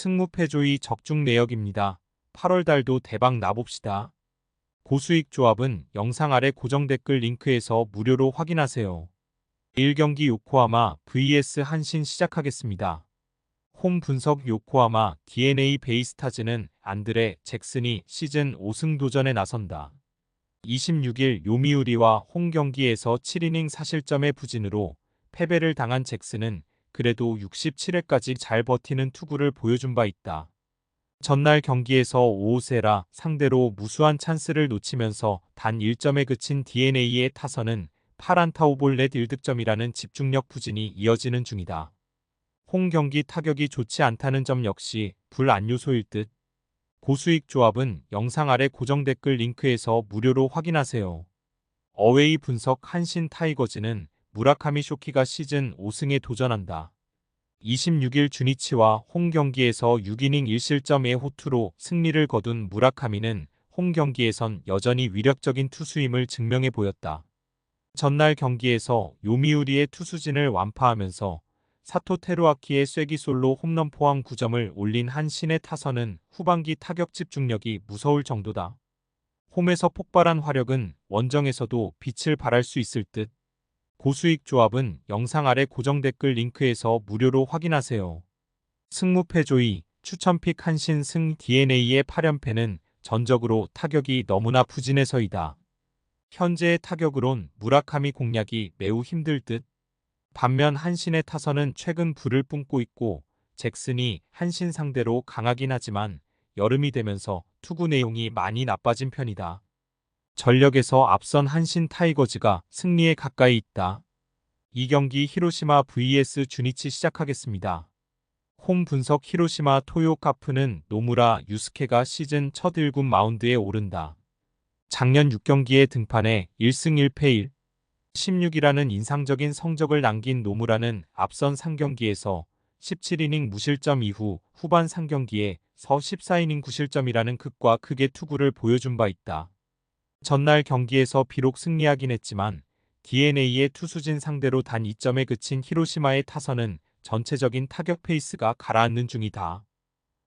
승무패조이 적중 내역입니다. 8월 달도 대박 나봅시다. 고수익 조합은 영상 아래 고정 댓글 링크에서 무료로 확인하세요. 1경기 요코하마 vs 한신 시작하겠습니다. 홈 분석 요코하마 DNA 베이스타즈는 안드레 잭슨이 시즌 5승 도전에 나선다. 26일 요미우리와 홈 경기에서 7이닝 사실점의 부진으로 패배를 당한 잭슨은 그래도 67회까지 잘 버티는 투구를 보여준 바 있다. 전날 경기에서 오오세라 상대로 무수한 찬스를 놓치면서 단 1점에 그친 DNA의 타선은 파란타 오볼렛 1득점이라는 집중력 부진이 이어지는 중이다. 홍 경기 타격이 좋지 않다는 점 역시 불안 요소일 듯. 고수익 조합은 영상 아래 고정 댓글 링크에서 무료로 확인하세요. 어웨이 분석 한신 타이거즈는 무라카미 쇼키가 시즌 5승에 도전한다. 26일 주니치와 홈 경기에서 6이닝 1실점의 호투로 승리를 거둔 무라카미는 홈 경기에선 여전히 위력적인 투수임을 증명해 보였다. 전날 경기에서 요미우리의 투수진을 완파하면서 사토 테루아키의 쐐기 솔로 홈런 포함 9점을 올린 한 신의 타선은 후반기 타격 집중력이 무서울 정도다. 홈에서 폭발한 화력은 원정에서도 빛을 발할 수 있을 듯. 고수익 조합은 영상 아래 고정 댓글 링크에서 무료로 확인하세요. 승무패조이 추천픽 한신 승 DNA의 8연패는 전적으로 타격이 너무나 부진해서이다. 현재의 타격으론 무라카미 공략이 매우 힘들 듯. 반면 한신의 타선은 최근 불을 뿜고 있고 잭슨이 한신 상대로 강하긴 하지만 여름이 되면서 투구 내용이 많이 나빠진 편이다. 전력에서 앞선 한신 타이거즈가 승리에 가까이 있다. 이 경기 히로시마 vs 주니치 시작하겠습니다. 홈 분석 히로시마 토요카프는 노무라 유스케가 시즌 첫 1군 마운드에 오른다. 작년 6경기에 등판해 1승 1패 1, 16이라는 인상적인 성적을 남긴 노무라는 앞선 3경기에서 17이닝 무실점 이후 후반 3경기에 서 14이닝 9실점이라는 극과 극의 투구를 보여준 바 있다. 전날 경기에서 비록 승리하긴 했지만 DNA의 투수진 상대로 단 2점에 그친 히로시마의 타선은 전체적인 타격 페이스가 가라앉는 중이다.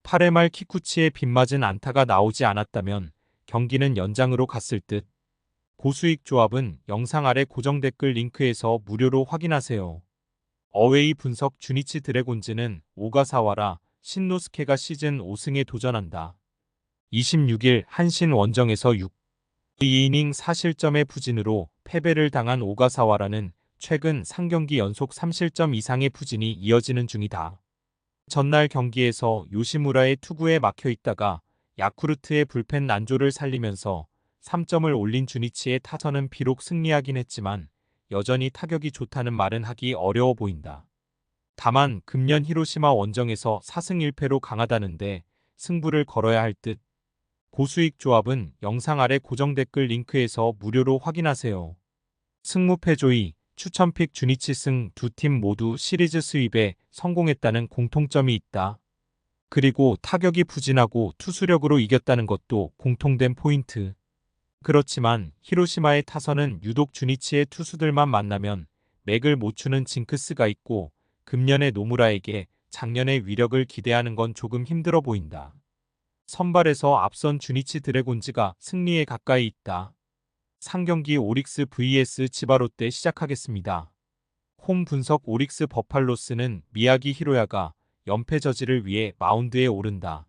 8회 말 키쿠치의 빗맞은 안타가 나오지 않았다면 경기는 연장으로 갔을 듯. 고수익 조합은 영상 아래 고정 댓글 링크에서 무료로 확인하세요. 어웨이 분석 주니치 드래곤즈는 오가사와라 신노스케가 시즌 5승에 도전한다. 26일 한신 원정에서 6. 2이닝 사실점의 부진으로 패배를 당한 오가사와라는 최근 3경기 연속 3실점 이상의 부진이 이어지는 중이다. 전날 경기에서 요시무라의 투구에 막혀 있다가 야쿠르트의 불펜 난조를 살리면서 3점을 올린 주니치의 타선은 비록 승리하긴 했지만 여전히 타격이 좋다는 말은 하기 어려워 보인다. 다만 금년 히로시마 원정에서 4승 1패로 강하다는데 승부를 걸어야 할 듯. 고수익 조합은 영상 아래 고정 댓글 링크에서 무료로 확인하세요. 승무패 조이 추천픽 주니치 승 두 팀 모두 시리즈 수입에 성공했다는 공통점이 있다. 그리고 타격이 부진하고 투수력으로 이겼다는 것도 공통된 포인트. 그렇지만 히로시마의 타선은 유독 주니치의 투수들만 만나면 맥을 못 추는 징크스가 있고 금년의 노무라에게 작년의 위력을 기대하는 건 조금 힘들어 보인다. 선발에서 앞선 주니치 드래곤즈가 승리에 가까이 있다. 상경기 오릭스 vs 치바롯데 시작하겠습니다. 홈 분석 오릭스 버팔로스는 미야기 히로야가 연패 저지를 위해 마운드에 오른다.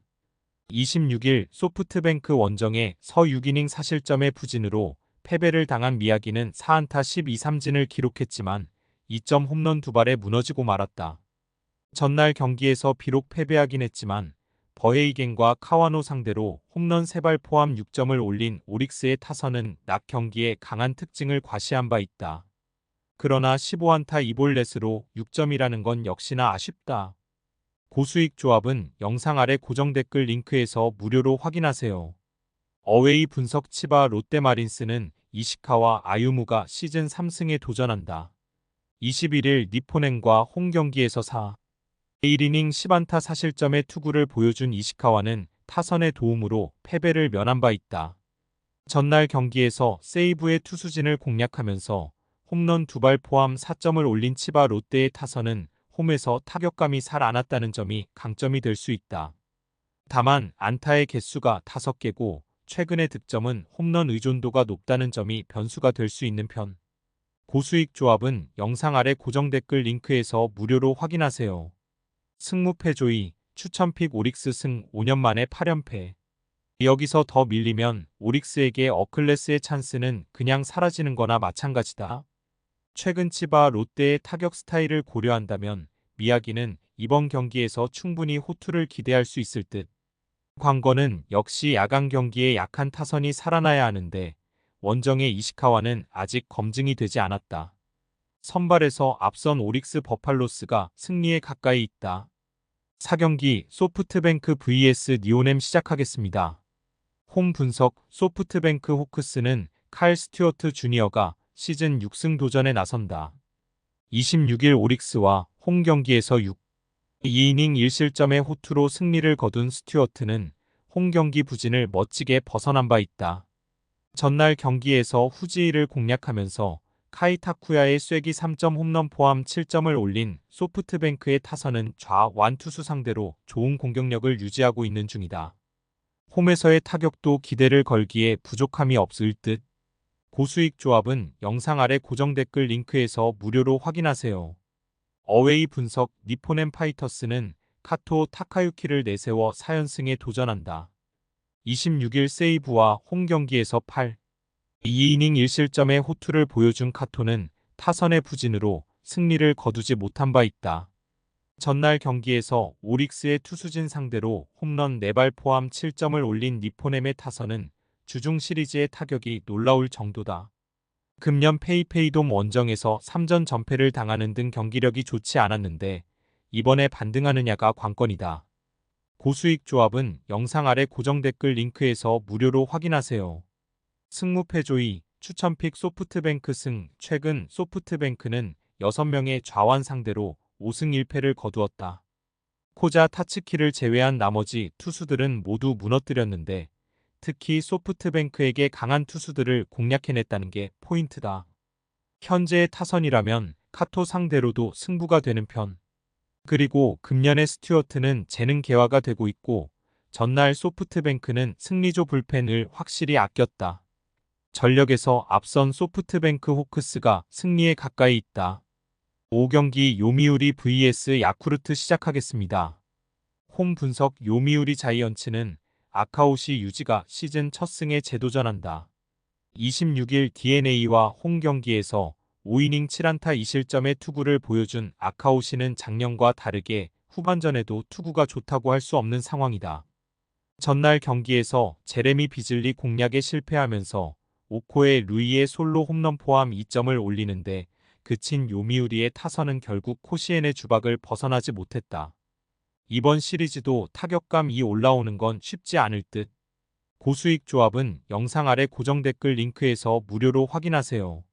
26일 소프트뱅크 원정에 서 6이닝 사실점의 부진으로 패배를 당한 미야기는 4안타 12삼진을 기록했지만 2점 홈런 두 발에 무너지고 말았다. 전날 경기에서 비록 패배하긴 했지만 버헤이겐과 카와노 상대로 홈런 3발 포함 6점을 올린 오릭스의 타선은 낮 경기에 강한 특징을 과시한 바 있다. 그러나 15안타 2볼넷으로 6점이라는 건 역시나 아쉽다. 고수익 조합은 영상 아래 고정 댓글 링크에서 무료로 확인하세요. 어웨이 분석 치바 롯데마린스는 이시카와 아유무가 시즌 3승에 도전한다. 21일 니포넨과 홈 경기에서 4. 1이닝 10안타 사실점의 투구를 보여준 이시카와는 타선의 도움으로 패배를 면한 바 있다. 전날 경기에서 세이브의 투수진을 공략하면서 홈런 두 발 포함 4점을 올린 치바 롯데의 타선은 홈에서 타격감이 살 않았다는 점이 강점이 될 수 있다. 다만 안타의 개수가 5개고 최근의 득점은 홈런 의존도가 높다는 점이 변수가 될 수 있는 편. 고수익 조합은 영상 아래 고정 댓글 링크에서 무료로 확인하세요. 승무패 조이 추천픽 오릭스 승 5년 만에 8연패. 여기서 더 밀리면 오릭스에게 어클래스의 찬스는 그냥 사라지는 거나 마찬가지다. 최근 치바 롯데의 타격 스타일을 고려한다면 미야기는 이번 경기에서 충분히 호투를 기대할 수 있을 듯. 광건은 역시 야간 경기에 약한 타선이 살아나야 하는데 원정의 이시카와는 아직 검증이 되지 않았다. 선발에서 앞선 오릭스 버팔로스가 승리에 가까이 있다. 4경기 소프트뱅크 vs 니오넴 시작하겠습니다. 홈 분석 소프트뱅크 호크스는 칼 스튜어트 주니어가 시즌 6승 도전에 나선다. 26일 오릭스와 홈 경기에서 6, 2이닝 1실점의 호투로 승리를 거둔 스튜어트는 홈 경기 부진을 멋지게 벗어난 바 있다. 전날 경기에서 후지이를 공략하면서 카이타쿠야의 쐐기 3점 홈런 포함 7점을 올린 소프트뱅크의 타선은 좌완 투수 상대로 좋은 공격력을 유지하고 있는 중이다. 홈에서의 타격도 기대를 걸기에 부족함이 없을 듯. 고수익 조합은 영상 아래 고정 댓글 링크에서 무료로 확인하세요. 어웨이 분석 니포넴 파이터스는 카토 타카유키를 내세워 4연승에 도전한다. 26일 세이브와 홈 경기에서 8, 2이닝 1실점의 호투를 보여준 카토는 타선의 부진으로 승리를 거두지 못한 바 있다. 전날 경기에서 오릭스의 투수진 상대로 홈런 4발 포함 7점을 올린 니포넴의 타선은 주중 시리즈의 타격이 놀라울 정도다. 금년 페이페이돔 원정에서 3전 전패를 당하는 등 경기력이 좋지 않았는데 이번에 반등하느냐가 관건이다. 고수익 조합은 영상 아래 고정 댓글 링크에서 무료로 확인하세요. 승무패조이 추천픽 소프트뱅크 승 최근 소프트뱅크는 6명의 좌완 상대로 5승 1패를 거두었다. 코자 타츠키를 제외한 나머지 투수들은 모두 무너뜨렸는데 특히 소프트뱅크에게 강한 투수들을 공략해냈다는 게 포인트다. 현재의 타선이라면 카토 상대로도 승부가 되는 편. 그리고 금년의 스튜어트는 재능 개화가 되고 있고 전날 소프트뱅크는 승리조 불펜을 확실히 아꼈다. 전력에서 앞선 소프트뱅크 호크스가 승리에 가까이 있다. 5경기 요미우리 vs 야쿠르트 시작하겠습니다. 홈 분석 요미우리 자이언츠는 아카오시 유지가 시즌 첫 승에 재도전한다. 26일 DNA와 홈 경기에서 5이닝 7안타 2실점의 투구를 보여준 아카오시는 작년과 다르게 후반전에도 투구가 좋다고 할 수 없는 상황이다. 전날 경기에서 제레미 비즐리 공략에 실패하면서 오코의 루이의 솔로 홈런 포함 2점을 올리는데 그친 요미우리의 타선은 결국 코시엔의 주박을 벗어나지 못했다. 이번 시리즈도 타격감이 올라오는 건 쉽지 않을 듯. 고수익 조합은 영상 아래 고정 댓글 링크에서 무료로 확인하세요.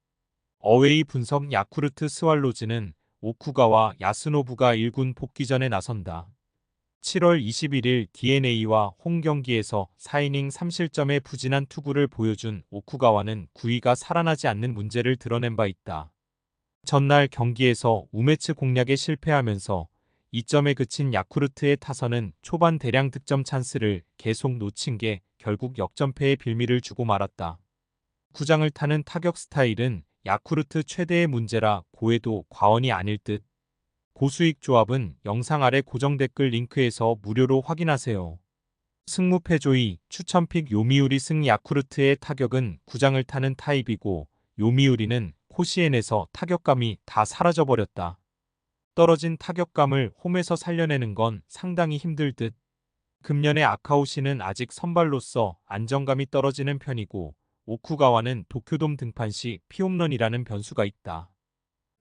어웨이 분석 야쿠르트 스왈로즈는 오쿠가와 야스노부가 1군 복귀전에 나선다. 7월 21일 DNA와 홈 경기에서 4이닝 3실점의 부진한 투구를 보여준 오쿠가와는 구위가 살아나지 않는 문제를 드러낸 바 있다. 전날 경기에서 우매츠 공략에 실패하면서 2점에 그친 야쿠르트의 타선은 초반 대량 득점 찬스를 계속 놓친 게 결국 역전패의 빌미를 주고 말았다. 구장을 타는 타격 스타일은 야쿠르트 최대의 문제라 고해도 과언이 아닐 듯. 고수익 조합은 영상 아래 고정 댓글 링크에서 무료로 확인하세요. 승무패조이 추천픽 요미우리 승 야쿠르트의 타격은 구장을 타는 타입이고 요미우리는 코시엔에서 타격감이 다 사라져버렸다. 떨어진 타격감을 홈에서 살려내는 건 상당히 힘들 듯. 금년의 아카오시는 아직 선발로서 안정감이 떨어지는 편이고 오쿠가와는 도쿄돔 등판 시 피홈런이라는 변수가 있다.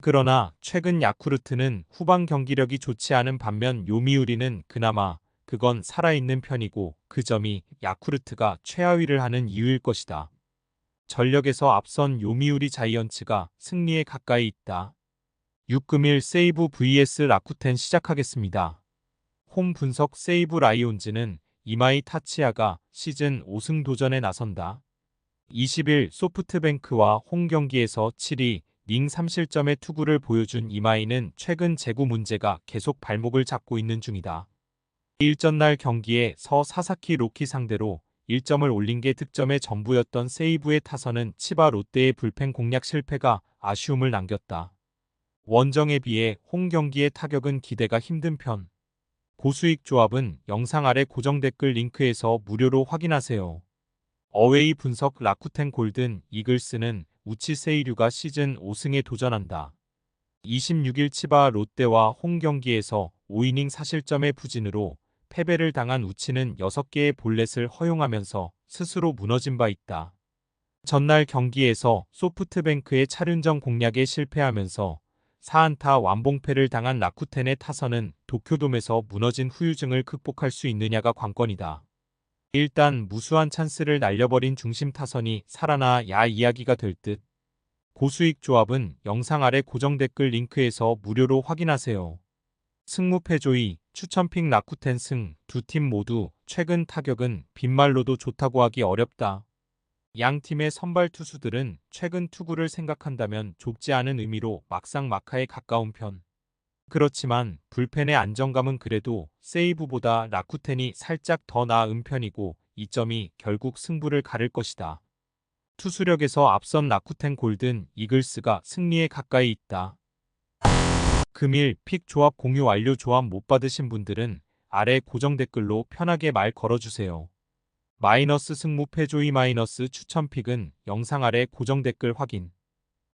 그러나 최근 야쿠르트는 후방 경기력이 좋지 않은 반면 요미우리는 그나마 그건 살아있는 편이고 그 점이 야쿠르트가 최하위를 하는 이유일 것이다. 전력에서 앞선 요미우리 자이언츠가 승리에 가까이 있다. 6금일 세이브 vs 라쿠텐 시작하겠습니다. 홈 분석 세이브 라이온즈는 이마이 타치아가 시즌 5승 도전에 나선다. 20일 소프트뱅크와 홈 경기에서 7위 링 3실점의 투구를 보여준 이마이는 최근 제구 문제가 계속 발목을 잡고 있는 중이다. 일전날 경기에 서 사사키 로키 상대로 1점을 올린 게 득점의 전부였던 세이브의 타선은 치바 롯데의 불펜 공략 실패가 아쉬움을 남겼다. 원정에 비해 홈 경기의 타격은 기대가 힘든 편. 고수익 조합은 영상 아래 고정 댓글 링크에서 무료로 확인하세요. 어웨이 분석 라쿠텐 골든 이글스는 우치 세이류가 시즌 5승에 도전한다. 26일 치바 롯데와 홈 경기에서 5이닝 사실점의 부진으로 패배를 당한 우치는 6개의 볼넷을 허용하면서 스스로 무너진 바 있다. 전날 경기에서 소프트뱅크의 차륜정 공략에 실패하면서 4안타 완봉패를 당한 라쿠텐의 타선은 도쿄돔에서 무너진 후유증을 극복할 수 있느냐가 관건이다. 일단 무수한 찬스를 날려버린 중심 타선이 살아나 야 이야기가 될 듯. 고수익 조합은 영상 아래 고정 댓글 링크에서 무료로 확인하세요. 승무패조이, 추천픽 라쿠텐 승, 두 팀 모두 최근 타격은 빈말로도 좋다고 하기 어렵다. 양 팀의 선발 투수들은 최근 투구를 생각한다면 좁지 않은 의미로 막상 마카에 가까운 편. 그렇지만 불펜의 안정감은 그래도 세이브보다 라쿠텐이 살짝 더 나은 편이고 이 점이 결국 승부를 가를 것이다. 투수력에서 앞선 라쿠텐 골든 이글스가 승리에 가까이 있다. 금일 픽 조합 공유 완료 조합 못 받으신 분들은 아래 고정 댓글로 편하게 말 걸어주세요. 마이너스 승무 패조이 마이너스 추천 픽은 영상 아래 고정 댓글 확인.